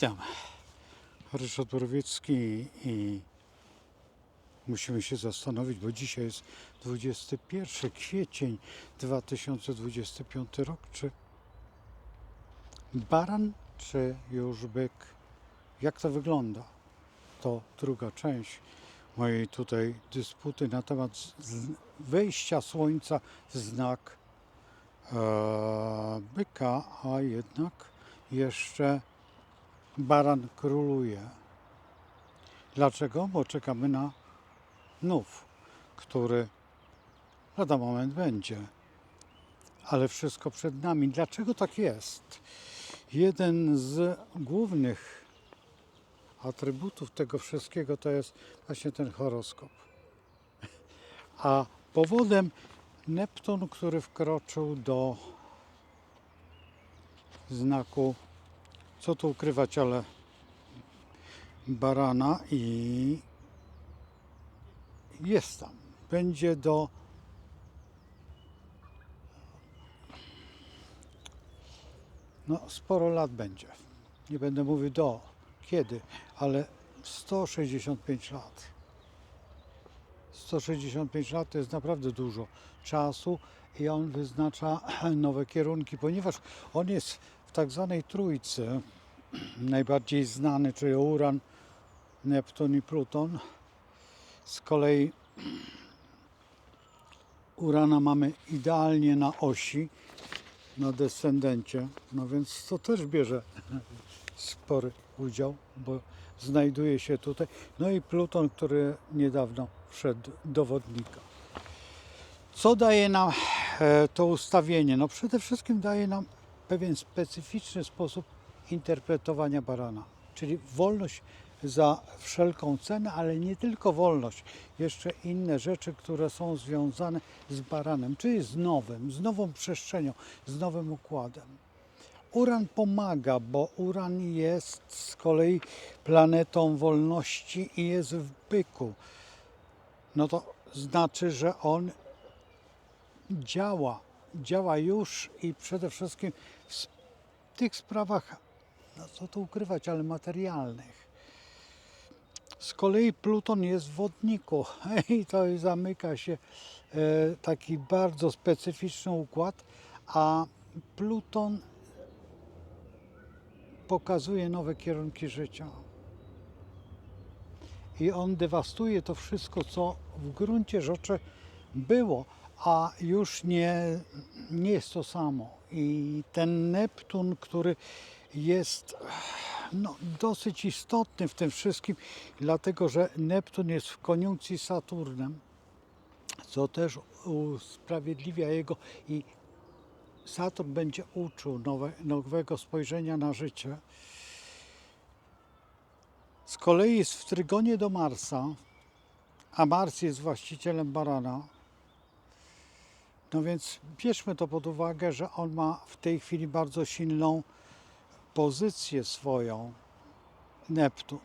Witam. Ryszard Borowiecki i musimy się zastanowić, bo dzisiaj jest 21 kwiecień 2025 rok. Czy baran, czy już byk? Jak to wygląda? To druga część mojej tutaj dysputy na temat wejścia słońca w znak e, byka, a jednak jeszcze baran króluje. Dlaczego? Bo czekamy na nów, który lada moment będzie. Ale wszystko przed nami. Dlaczego tak jest? Jeden z głównych atrybutów tego wszystkiego to jest właśnie ten horoskop. A powodem Neptun, który wkroczył do znaku, co tu ukrywać, ale barana i jest tam. Będzie do no sporo lat będzie. Nie będę mówił do kiedy, ale 165 lat. 165 lat to jest naprawdę dużo czasu i on wyznacza nowe kierunki, ponieważ on jest tak zwanej trójcy, najbardziej znany, czyli Uran, Neptun i Pluton. Z kolei Urana mamy idealnie na osi, na descendencie, no więc to też bierze spory udział, bo znajduje się tutaj. No i Pluton, który niedawno wszedł do wodnika. Co daje nam e, to ustawienie? No przede wszystkim daje nam pewien specyficzny sposób interpretowania barana, czyli wolność za wszelką cenę, ale nie tylko wolność, jeszcze inne rzeczy, które są związane z baranem, czyli z nowym, z nową przestrzenią, z nowym układem. Uran pomaga, bo Uran jest z kolei planetą wolności i jest w byku. No to znaczy, że on działa, działa już i przede wszystkim w tych sprawach, no co tu ukrywać, ale materialnych. Z kolei Pluton jest w wodniku i to zamyka się e, taki bardzo specyficzny układ, a Pluton pokazuje nowe kierunki życia. I on dewastuje to wszystko, co w gruncie rzeczy było, a już nie, nie jest to samo. I ten Neptun, który jest no, dosyć istotny w tym wszystkim, dlatego że Neptun jest w koniunkcji Saturnem, co też usprawiedliwia jego i Saturn będzie uczył nowe, nowego spojrzenia na życie. Z kolei jest w trygonie do Marsa, a Mars jest właścicielem barana. No więc bierzmy to pod uwagę, że on ma w tej chwili bardzo silną pozycję swoją, Neptun.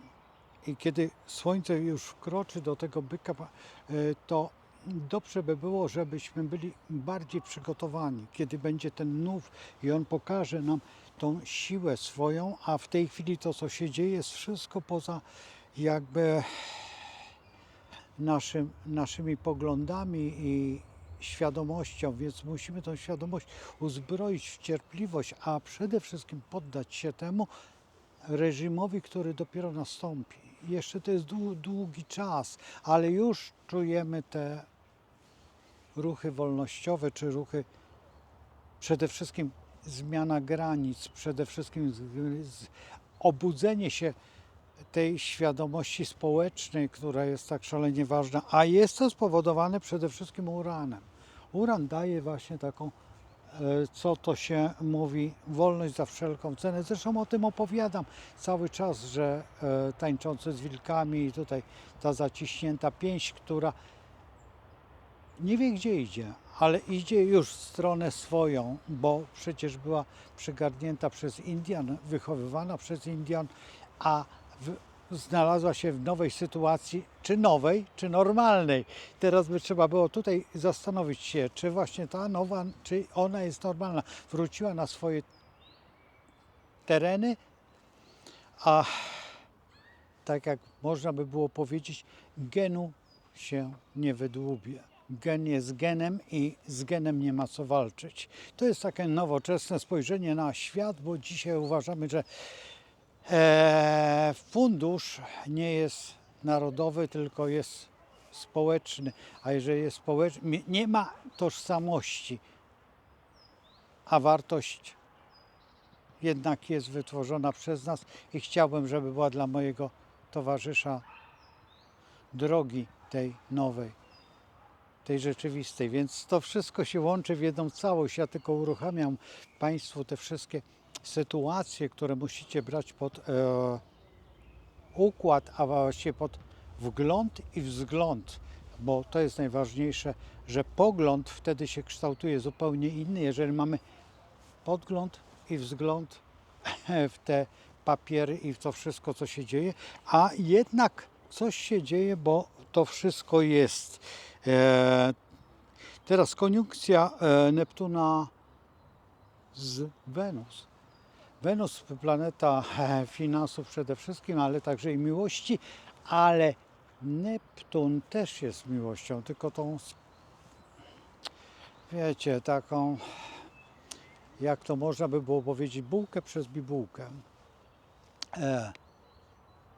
I kiedy Słońce już wkroczy do tego byka, e, to dobrze by było, żebyśmy byli bardziej przygotowani, kiedy będzie ten nów i on pokaże nam tą siłę swoją, a w tej chwili to, co się dzieje, jest wszystko poza jakby naszym, naszymi poglądami i świadomością, więc musimy tą świadomość uzbroić w cierpliwość, a przede wszystkim poddać się temu reżimowi, który dopiero nastąpi. Jeszcze to jest dłu- długi czas, ale już czujemy te ruchy wolnościowe, czy ruchy przede wszystkim zmiana granic, przede wszystkim obudzenie się tej świadomości społecznej, która jest tak szalenie ważna, a jest to spowodowane przede wszystkim uranem. Uran daje właśnie taką, e, co to się mówi, wolność za wszelką cenę. Zresztą o tym opowiadam cały czas, że e, tańczący z wilkami i tutaj ta zaciśnięta pięść, która nie wie gdzie idzie, ale idzie już w stronę swoją, bo przecież była przygarnięta przez Indian, wychowywana przez Indian, a znalazła się w nowej sytuacji, czy nowej, czy normalnej. Teraz by trzeba było tutaj zastanowić się, czy właśnie ta nowa, czy ona jest normalna. Wróciła na swoje tereny, a tak jak można by było powiedzieć, genu się nie wydłubie. Gen jest genem i z genem nie ma co walczyć. To jest takie nowoczesne spojrzenie na świat, bo dzisiaj uważamy, że fundusz nie jest narodowy, tylko jest społeczny, a jeżeli jest społeczny, nie- nie ma tożsamości, a wartość jednak jest wytworzona przez nas i chciałbym, żeby była dla mojego towarzysza drogi tej nowej, tej rzeczywistej. Więc to wszystko się łączy w jedną całość. Ja tylko uruchamiam Państwu te wszystkie sytuacje, które musicie brać pod e, układ, a właściwie pod wgląd i wzgląd, bo to jest najważniejsze, że pogląd wtedy się kształtuje zupełnie inny, jeżeli mamy podgląd i wzgląd w te papiery i w to wszystko, co się dzieje, a jednak coś się dzieje, bo to wszystko jest. E, teraz koniunkcja e, Neptuna z Wenus. Wenus, planeta e, finansów przede wszystkim, ale także i miłości, ale Neptun też jest miłością, tylko tą, wiecie, taką, jak to można by było powiedzieć, bułkę przez bibułkę.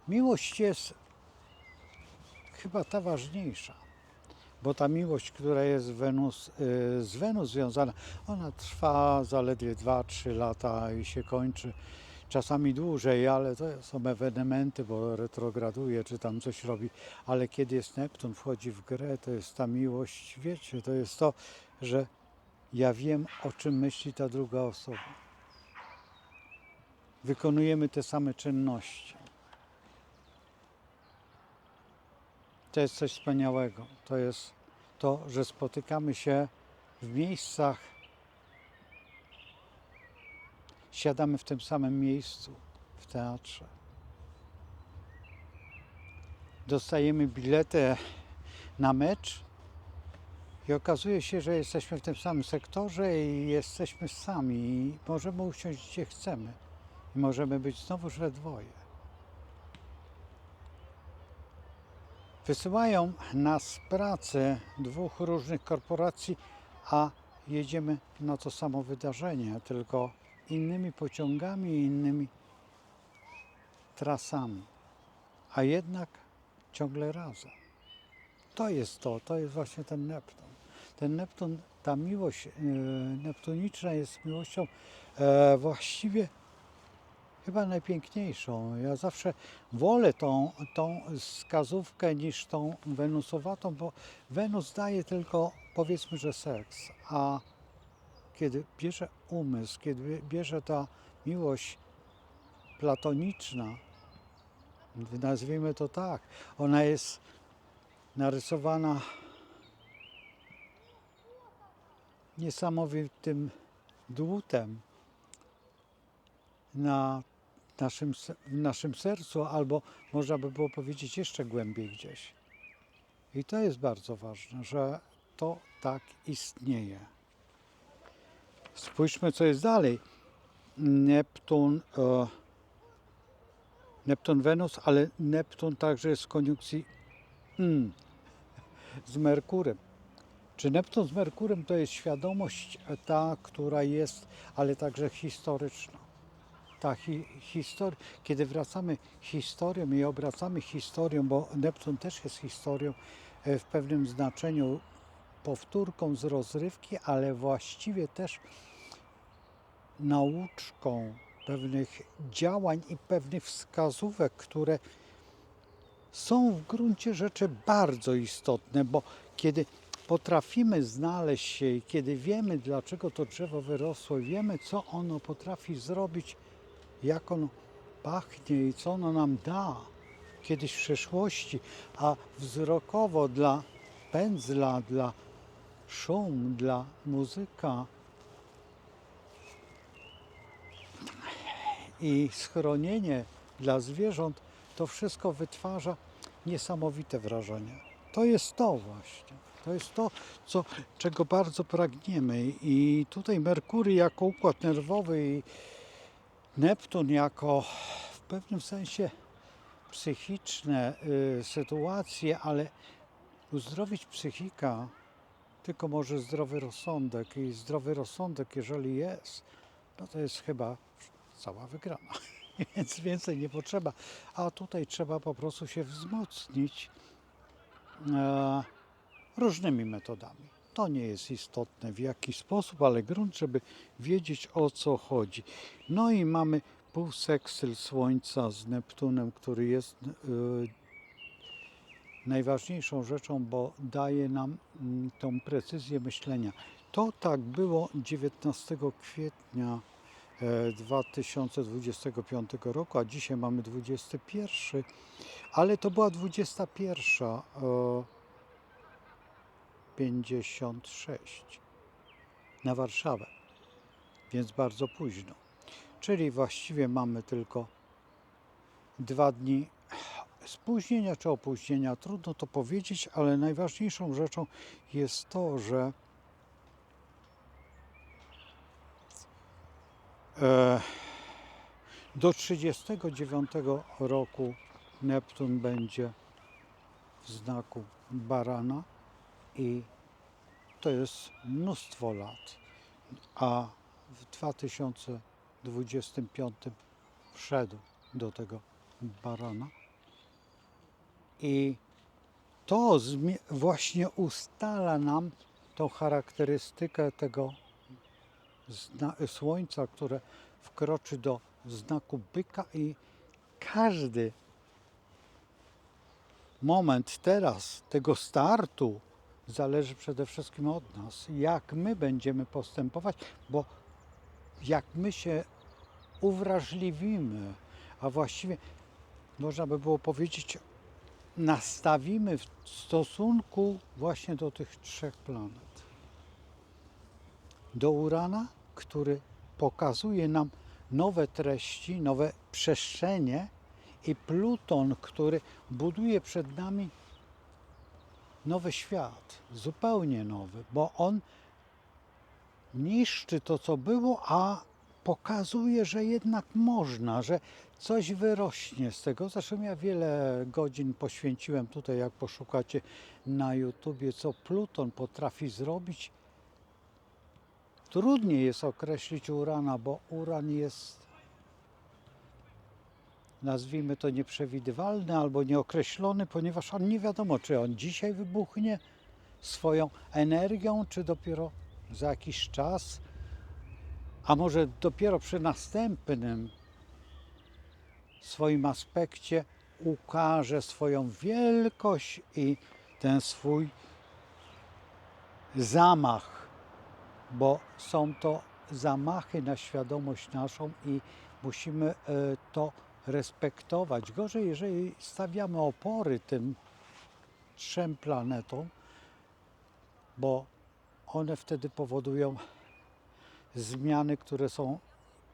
Miłość jest chyba ta ważniejsza, bo ta miłość, która jest Wenus, y, z Wenus związana, ona trwa zaledwie 2-3 lata i się kończy. Czasami dłużej, ale to są ewenementy, bo retrograduje, czy tam coś robi. Ale kiedy jest Neptun, wchodzi w grę, to jest ta miłość, wiecie, to jest to, że ja wiem, o czym myśli ta druga osoba. Wykonujemy te same czynności. To jest coś wspaniałego. To jest to, że spotykamy się w miejscach, siadamy w tym samym miejscu, w teatrze. Dostajemy bilety na mecz i okazuje się, że jesteśmy w tym samym sektorze i jesteśmy sami i możemy usiąść gdzie chcemy. I możemy być znowuż we dwoje. Wysyłają nas pracy dwóch różnych korporacji, a jedziemy na to samo wydarzenie, tylko innymi pociągami i innymi trasami, a jednak ciągle razem. To jest to, to jest właśnie ten Neptun. Ten Neptun, ta miłość e, neptuniczna jest miłością e, właściwie chyba najpiękniejszą. Ja zawsze wolę tą, tą wskazówkę niż tą wenusowatą, bo Wenus daje tylko powiedzmy, że seks, a kiedy bierze umysł, kiedy bierze ta miłość platoniczna, nazwijmy to tak, ona jest narysowana niesamowitym dłutem na naszym, w naszym sercu, albo można by było powiedzieć jeszcze głębiej gdzieś. I to jest bardzo ważne, że to tak istnieje. Spójrzmy, co jest dalej. Neptun, e, Neptun Wenus, ale Neptun także jest w koniunkcji mm, z Merkurem. Czy Neptun z Merkurem to jest świadomość ta, która jest, ale także historyczna? Ta hi, histori- kiedy wracamy historią i obracamy historią, bo Neptun też jest historią e, w pewnym znaczeniu powtórką z rozrywki, ale właściwie też nauczką pewnych działań i pewnych wskazówek, które są w gruncie rzeczy bardzo istotne, bo kiedy potrafimy znaleźć się i kiedy wiemy, dlaczego to drzewo wyrosło, wiemy, co ono potrafi zrobić, jak ono pachnie i co ono nam da kiedyś w przyszłości, a wzrokowo dla pędzla, dla szum, dla muzyka i schronienie dla zwierząt, to wszystko wytwarza niesamowite wrażenie. To jest to właśnie. To jest to, co, czego bardzo pragniemy. I tutaj Merkury jako układ nerwowy i Neptun jako pewnym sensie psychiczne y, sytuacje, ale uzdrowić psychika tylko może zdrowy rozsądek i zdrowy rozsądek, jeżeli jest, no to jest chyba cała wygrana. Więc więcej nie potrzeba. A tutaj trzeba po prostu się wzmocnić e, różnymi metodami. To nie jest istotne w jaki sposób, ale grunt, żeby wiedzieć o co chodzi. No i mamy półseksyl Słońca z Neptunem, który jest y, najważniejszą rzeczą, bo daje nam mm, tą precyzję myślenia. To tak było 19 kwietnia e, 2025 roku, a dzisiaj mamy 21, ale to była 21. e, 56 na Warszawę, więc bardzo późno. Czyli właściwie mamy tylko dwa dni spóźnienia czy opóźnienia. Trudno to powiedzieć, ale najważniejszą rzeczą jest to, że e, do 39 roku Neptun będzie w znaku barana i to jest mnóstwo lat. A w 2025 wszedł do tego barana. I to właśnie ustala nam tą charakterystykę tego słońca, które wkroczy do znaku byka i każdy moment teraz tego startu zależy przede wszystkim od nas, jak my będziemy postępować, bo jak my się uwrażliwimy, a właściwie można by było powiedzieć, nastawimy w stosunku właśnie do tych trzech planet. Do Urana, który pokazuje nam nowe treści, nowe przestrzenie i Pluton, który buduje przed nami nowy świat, zupełnie nowy, bo on niszczy to, co było, a pokazuje, że jednak można, że coś wyrośnie z tego. Zresztą ja wiele godzin poświęciłem tutaj, jak poszukacie na YouTubie, co Pluton potrafi zrobić. Trudniej jest określić Urana, bo Uran jest nazwijmy to nieprzewidywalny albo nieokreślony, ponieważ on nie wiadomo, czy on dzisiaj wybuchnie swoją energią, czy dopiero za jakiś czas, a może dopiero przy następnym swoim aspekcie ukaże swoją wielkość i ten swój zamach, bo są to zamachy na świadomość naszą i musimy e, to respektować. Gorzej, jeżeli stawiamy opory tym trzem planetom, bo one wtedy powodują zmiany, które są,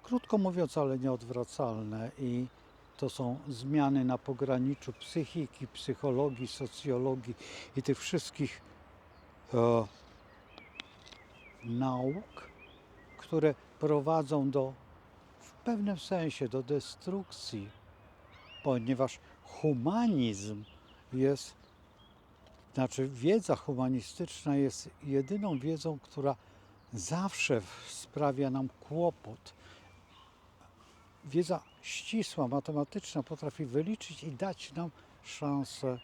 krótko mówiąc, ale nieodwracalne i to są zmiany na pograniczu psychiki, psychologii, socjologii i tych wszystkich e, nauk, które prowadzą do pewnym sensie do destrukcji, ponieważ humanizm jest, znaczy wiedza humanistyczna jest jedyną wiedzą, która zawsze sprawia nam kłopot. Wiedza ścisła, matematyczna potrafi wyliczyć i dać nam szansę,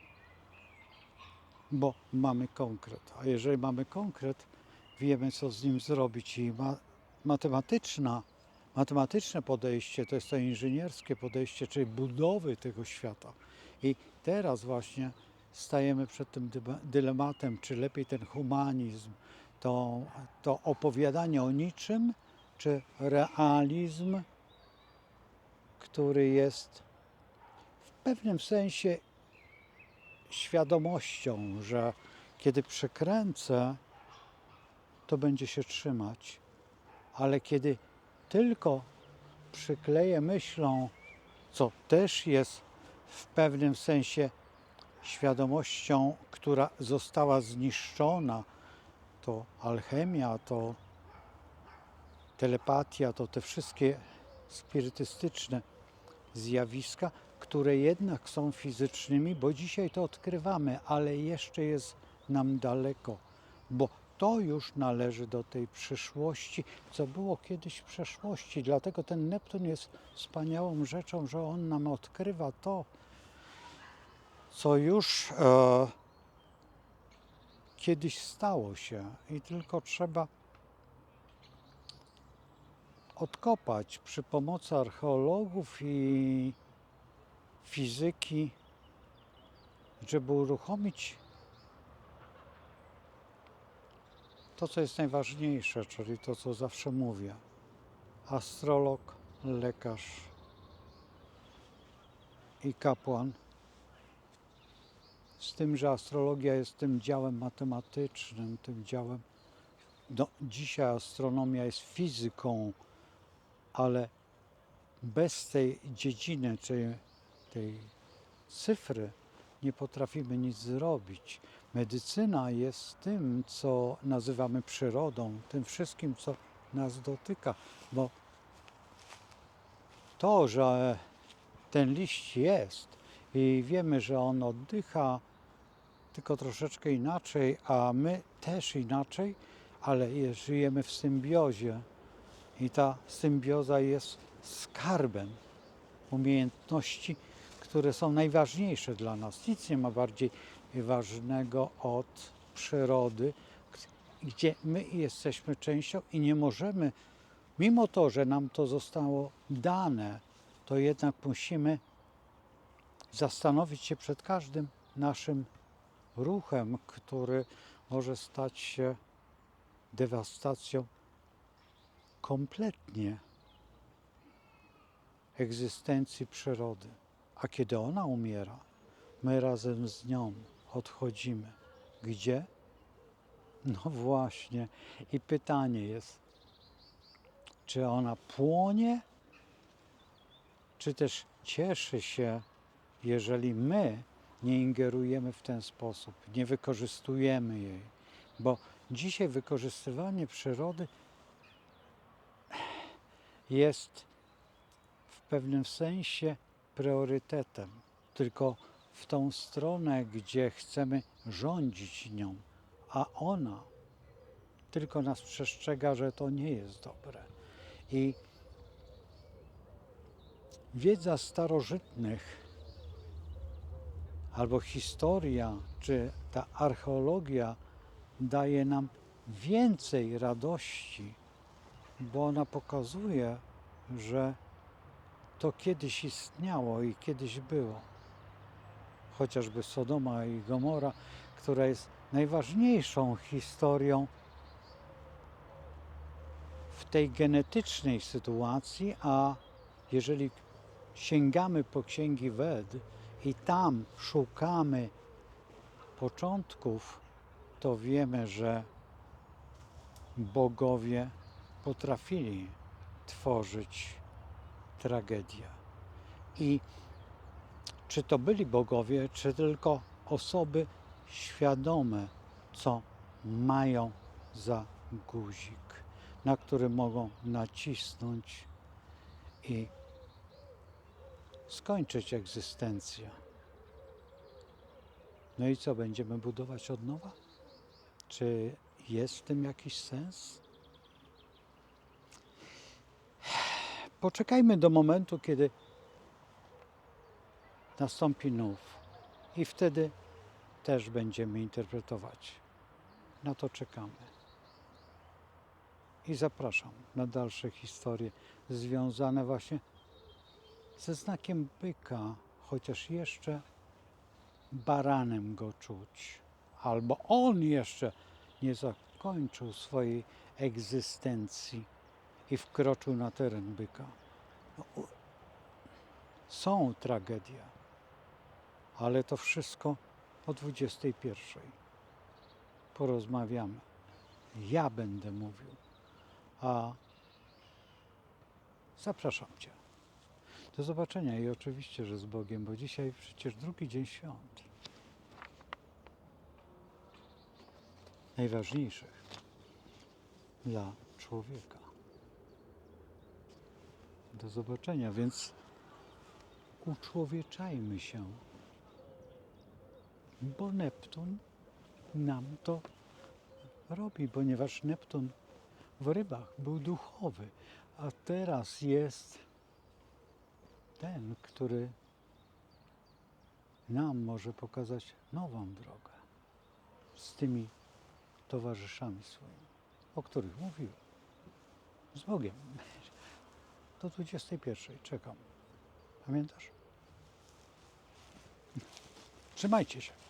bo mamy konkret. A jeżeli mamy konkret, wiemy, co z nim zrobić. I ma, matematyczna matematyczne podejście, to jest to inżynierskie podejście, czyli budowy tego świata. I teraz właśnie stajemy przed tym dylematem, czy lepiej ten humanizm, to, to opowiadanie o niczym, czy realizm, który jest w pewnym sensie świadomością, że kiedy przekręcę, to będzie się trzymać, ale kiedy tylko przykleję myślą, co też jest w pewnym sensie świadomością, która została zniszczona, to alchemia, to telepatia, to te wszystkie spirytystyczne zjawiska, które jednak są fizycznymi, bo dzisiaj to odkrywamy, ale jeszcze jest nam daleko, bo to już należy do tej przyszłości, co było kiedyś w przeszłości. Dlatego ten Neptun jest wspaniałą rzeczą, że on nam odkrywa to, co już e, kiedyś stało się i tylko trzeba odkopać przy pomocy archeologów i fizyki, żeby uruchomić to, co jest najważniejsze, czyli to, co zawsze mówię. Astrolog, lekarz i kapłan. Z tym, że astrologia jest tym działem matematycznym, tym działem. No, dzisiaj astronomia jest fizyką, ale bez tej dziedziny, czy tej cyfry, nie potrafimy nic zrobić. Medycyna jest tym, co nazywamy przyrodą, tym wszystkim, co nas dotyka, bo to, że ten liść jest i wiemy, że on oddycha tylko troszeczkę inaczej, a my też inaczej, ale je- żyjemy w symbiozie i ta symbioza jest skarbem umiejętności, które są najważniejsze dla nas. Nic nie ma bardziej ważnego od przyrody, gdzie my jesteśmy częścią i nie możemy, mimo to, że nam to zostało dane, to jednak musimy zastanowić się przed każdym naszym ruchem, który może stać się dewastacją kompletnie egzystencji przyrody. A kiedy ona umiera, my razem z nią odchodzimy. Gdzie? No właśnie. I pytanie jest, czy ona płonie, czy też cieszy się, jeżeli my nie ingerujemy w ten sposób, nie wykorzystujemy jej. Bo dzisiaj wykorzystywanie przyrody jest w pewnym sensie priorytetem, tylko w tą stronę, gdzie chcemy rządzić nią, a ona tylko nas przestrzega, że to nie jest dobre. I wiedza starożytnych albo historia, czy ta archeologia daje nam więcej radości, bo ona pokazuje, że to kiedyś istniało i kiedyś było. Chociażby Sodoma i Gomora, która jest najważniejszą historią w tej genetycznej sytuacji, a jeżeli sięgamy po księgi Wed i tam szukamy początków, to wiemy, że bogowie potrafili tworzyć tragedię. I czy to byli bogowie, czy tylko osoby świadome, co mają za guzik, na który mogą nacisnąć i skończyć egzystencję. No i co, będziemy budować od nowa? Czy jest w tym jakiś sens? Poczekajmy do momentu, kiedy nastąpi nów i wtedy też będziemy interpretować. Na to czekamy. I zapraszam na dalsze historie związane właśnie ze znakiem byka, chociaż jeszcze baranem go czuć, albo on jeszcze nie zakończył swojej egzystencji i wkroczył na teren byka. No, są tragedie, ale to wszystko o 21. Porozmawiamy. Ja będę mówił, a zapraszam Cię. Do zobaczenia i oczywiście, że z Bogiem, bo dzisiaj przecież drugi dzień świąt. Najważniejszych dla człowieka. Do zobaczenia, więc uczłowieczajmy się, bo Neptun nam to robi, ponieważ Neptun w rybach był duchowy, a teraz jest ten, który nam może pokazać nową drogę z tymi towarzyszami swoimi, o których mówiłem. Z Bogiem. Do 21. Czekam. Pamiętasz? Trzymajcie się.